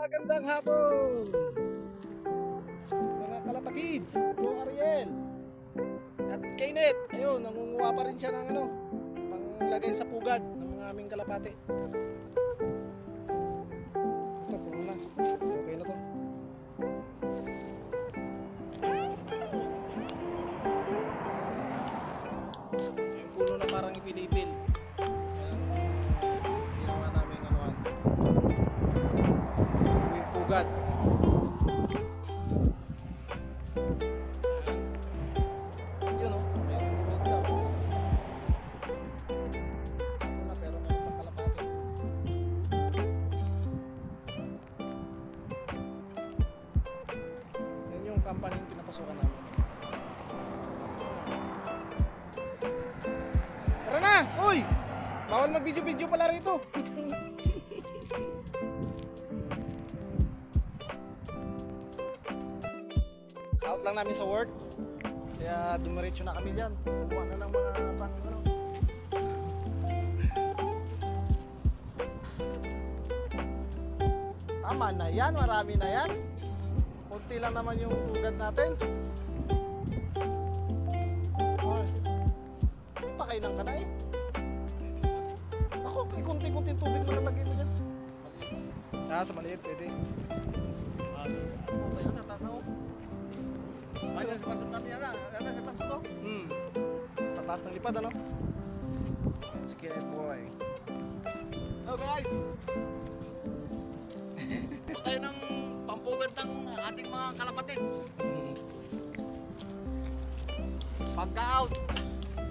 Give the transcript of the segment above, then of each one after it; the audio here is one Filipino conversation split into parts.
Magandang hapon! Mga kalapatids, Bro Ariel at Kaynet, ayun, nangunguha pa rin siya ng ano, panglagay sa pugad ng mga aming kalapati. Bawal mag-video-video pala rito. Out lang namin sa work. Kaya dumiretso na kami dyan. Kumuha na ng mga pang ano. Tama na yan, marami na yan. Kunti lang naman yung tugad natin. Pakainan ka na Ah, sa maliit, pwede. Ah, okay na, tataas ako. Kaya sa pasok natin yan, yan sa pasok to. Hmm. Tataas ng lipad, ano? Si Kenneth Boy. Hello guys! Ito tayo ng pampugad ng ating mga kalapatids. Pagka out,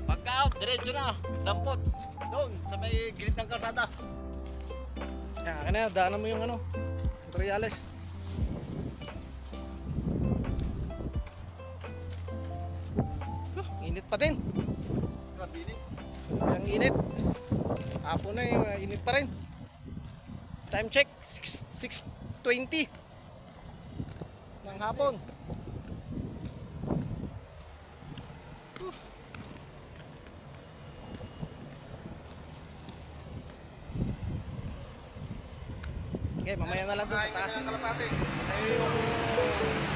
pagka out, diretso na, dampot. Doon, sa may gilid ng kalsada. Yan, akin na, daanan mo yung ano, materials. Huh, init pa din. Krabini. Ang init. Hapon na yung uh, init pa rin. Time check, 6 6.20 ng hapon. Okay, mamaya na lang dun sa taas. Kalapati. Ay yung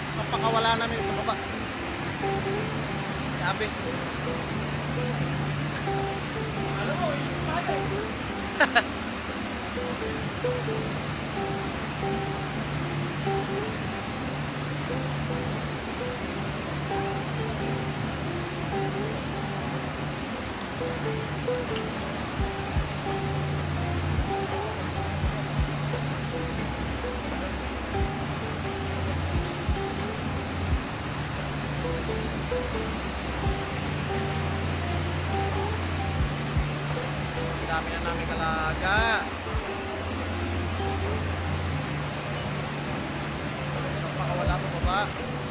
isang pakawala namin sa baba. Sabi. Alam mo, yun tayo. pakawala sa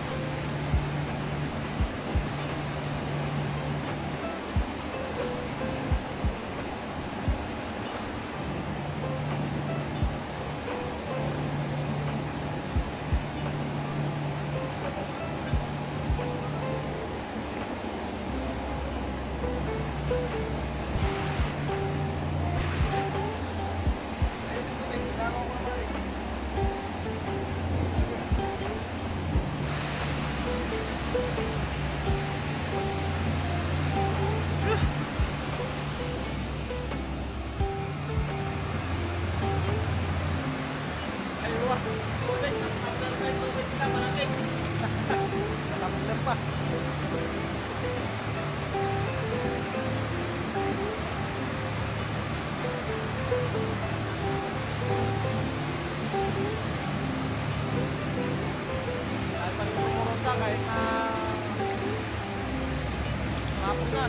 sa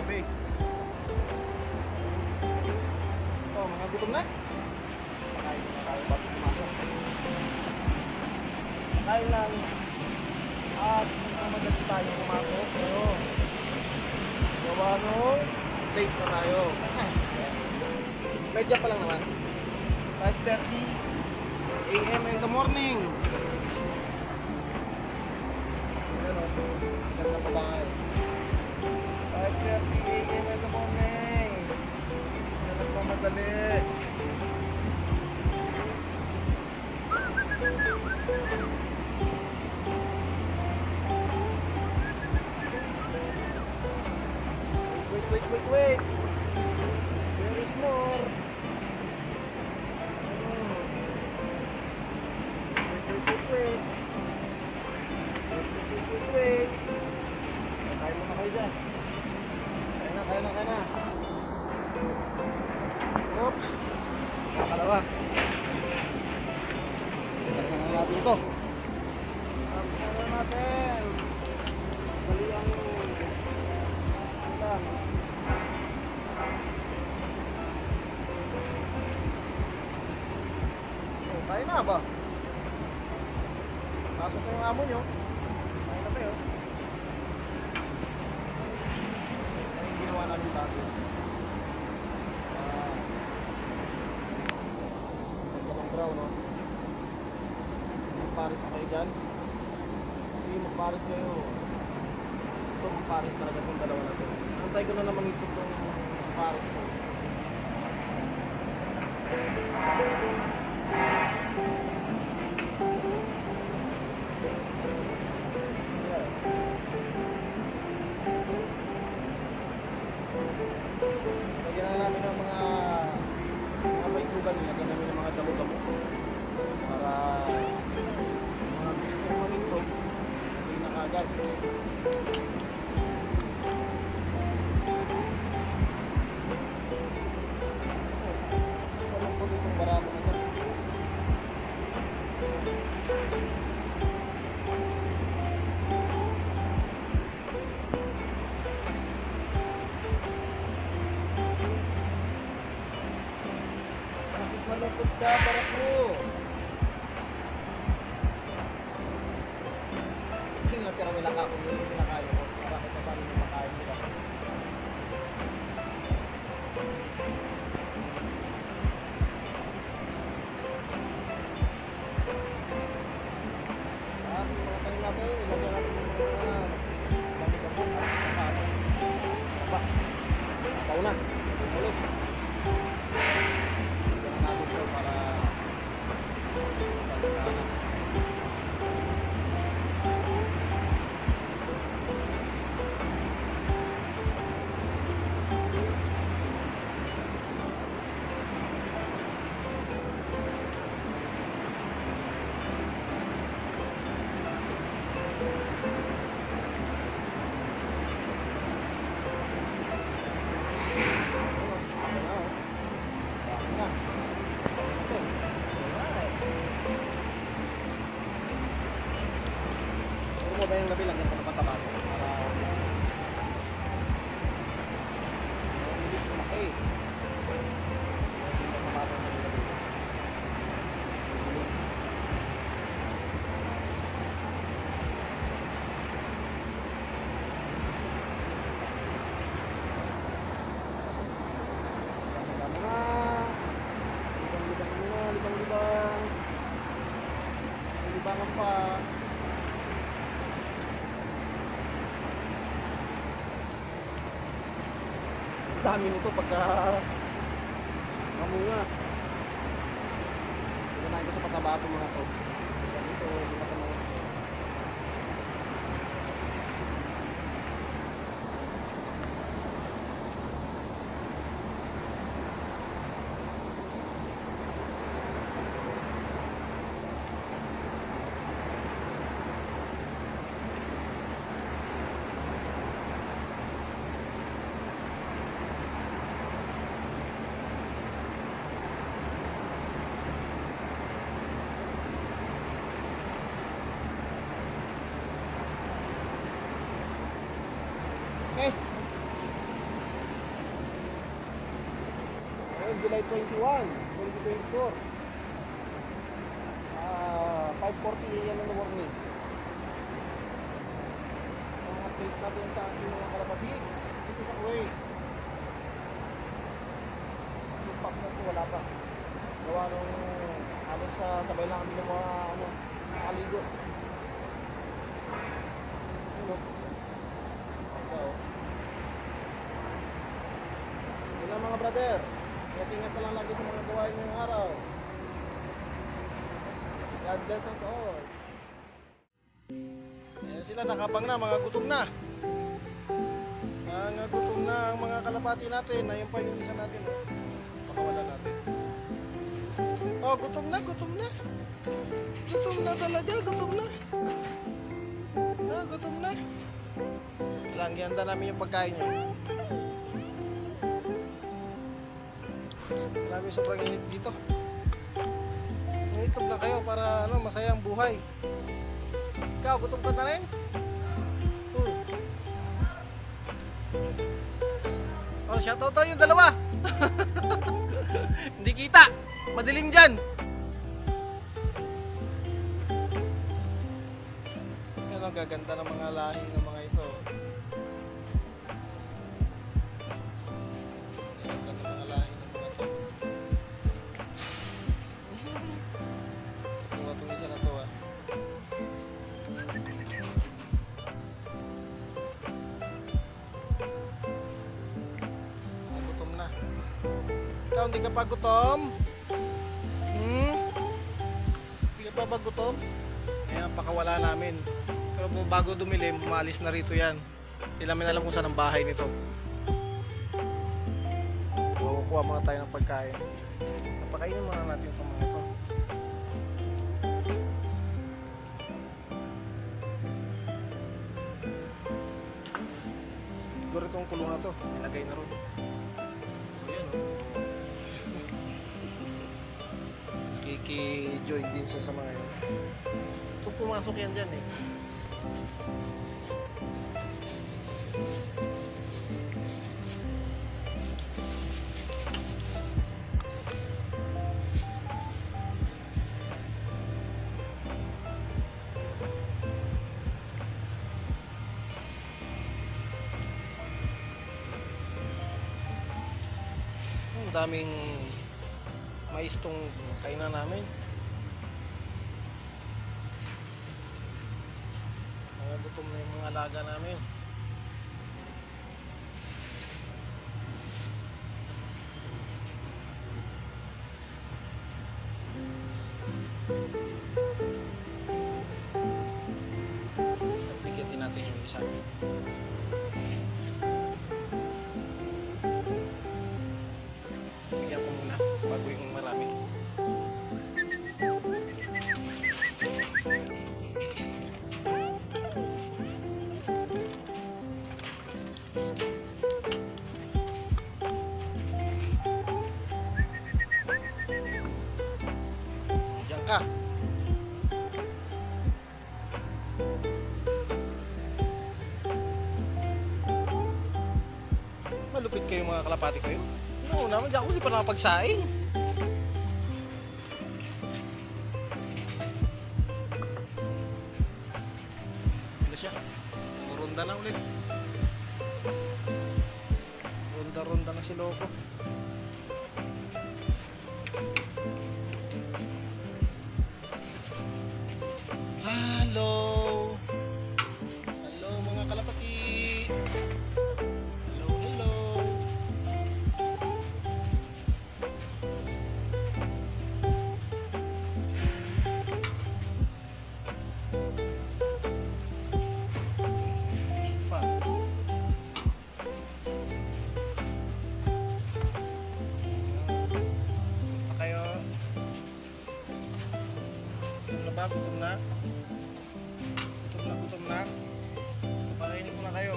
gabi? Oh, mga gutom na? Pakain na tayo bago pumasok. Kain lang. Madali tayo pumasok. Pero, gawa nung late na tayo. Medya pa lang naman. 5.30 a.m. in the morning. Ayan o. Ganda babae. 5.30 a.m. in the morning. Yan ang mamadali. Kaya na ba? Pasok na yung amo nyo. Kaya na kayo. Kaya yung ginawa namin bago. Ah. Ganda ng brown, no? Magpares na kayo dyan. Sige, magpares kayo. Ito, magpares talaga itong dalawa na to. Antay ko na naman ito itong pares ko. Lagyan Bakit malungkot ka, barako? Yung natira nila ka kung yung pinakain ko. Para kung paano yung makain nila. Mga tanim natin, ilagyan natin yung mga dami-dami kapasa. Aba, tapaw na. Ulit. Gabi lang yan pa para Mabilis lumaki. Patabato ng gabi. Libang-libang na. Libang-libang libang-libang. Pa. Dami nito pagka mamunga. Tignan ko sa patabato mga to. Ganito, mga tanong. Okay. Ngayon, July 21, 2024. Ah, 5.40 a.m. in the morning. Mga update natin sa ating mga kalapabig. Dito sa Kuwait. Yung pack na ito, wala pa. Gawa nung halos sa sabay lang kami ng mga ano, nakaligo. Ano? Ito. Yun mga brother. Ingat-ingat ka lang lagi sa mga gawain ngayong araw. God bless us all. Ayan sila, nakabang na, mga gutom na. Mga gutom na ang mga kalapati natin. Ayun pa yung isa natin. Oh. Natin. Oh, gutom na, gutom na. Gutom na talaga, gutom na. Ah, gutom na. Lang, ganda namin yung pagkain nyo. Grabe, sobrang init dito. Itlog na kayo para ano, masaya ang buhay. Ikaw, gutom ka na rin? Hmm. Oh, shoutout tayo yung dalawa. Hindi kita. Madilim dyan. Yan ang gaganda ng mga lahi ng mga pa gutom? Hmm? Hindi pa ba gutom? Ayan ang pakawala namin. Pero bago dumilim, umalis na rito yan. Hindi namin alam kung saan ang bahay nito. Kukuha muna tayo ng pagkain. Napakainin muna natin itong mga ito. Siguro itong kulong na to, ilagay na ron. Nakiki-join din siya sa mga yun. Ito pumasok yan dyan eh. Daming mais tong kainan namin. Alaga namin. Diyan. Malupit kayo mga kalapati kayo. Oo naman, diyan ako hindi pa nakapagsaing. Na si Loco. Na? Gutom na? Gutom na, gutom na? Pakainin ko na kayo.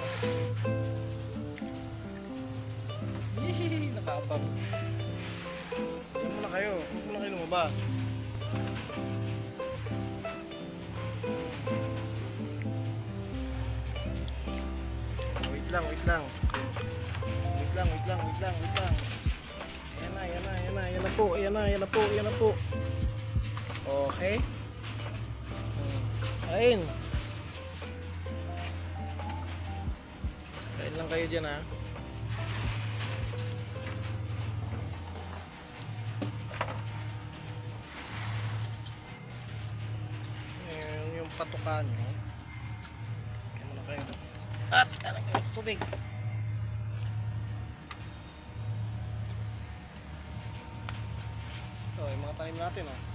Hihihi, nakapam. Diyan muna kayo. Huwag muna kayo lumabas. Wait lang, wait lang. Wait lang, wait lang, wait lang, wait lang. Yan na, yan na, yan na, yan na po, yan na, yan na po, yan na po. Okay. Kain. Kain lang kayo dyan ha. Ayan yung patukan nyo. Kain muna kayo. At kain kayo tubig. So, yung mga tanim natin oh.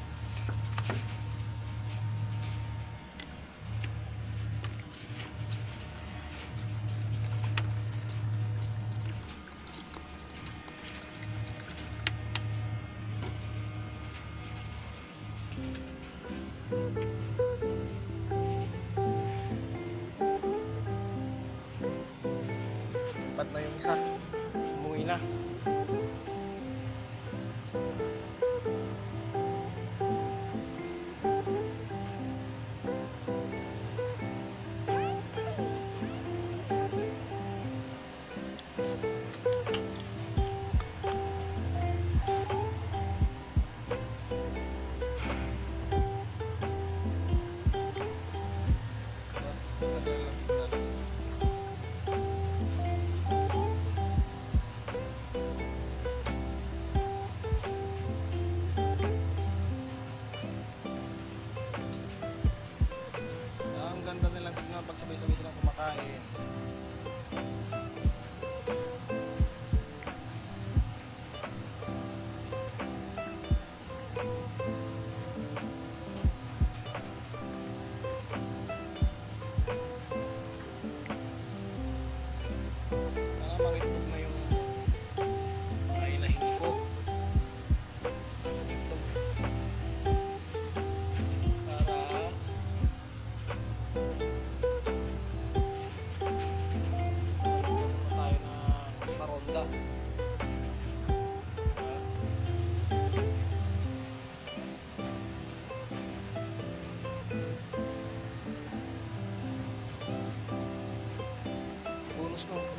Isa. Umuwi na.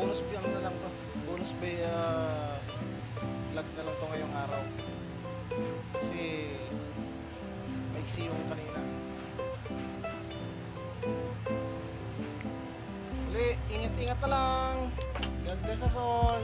Bonus no, bonus biyang na lang to. Bonus bay uh, vlog na lang to ngayong araw. Kasi maiksi yung kanina. Uli, ingat-ingat na lang. God bless us all.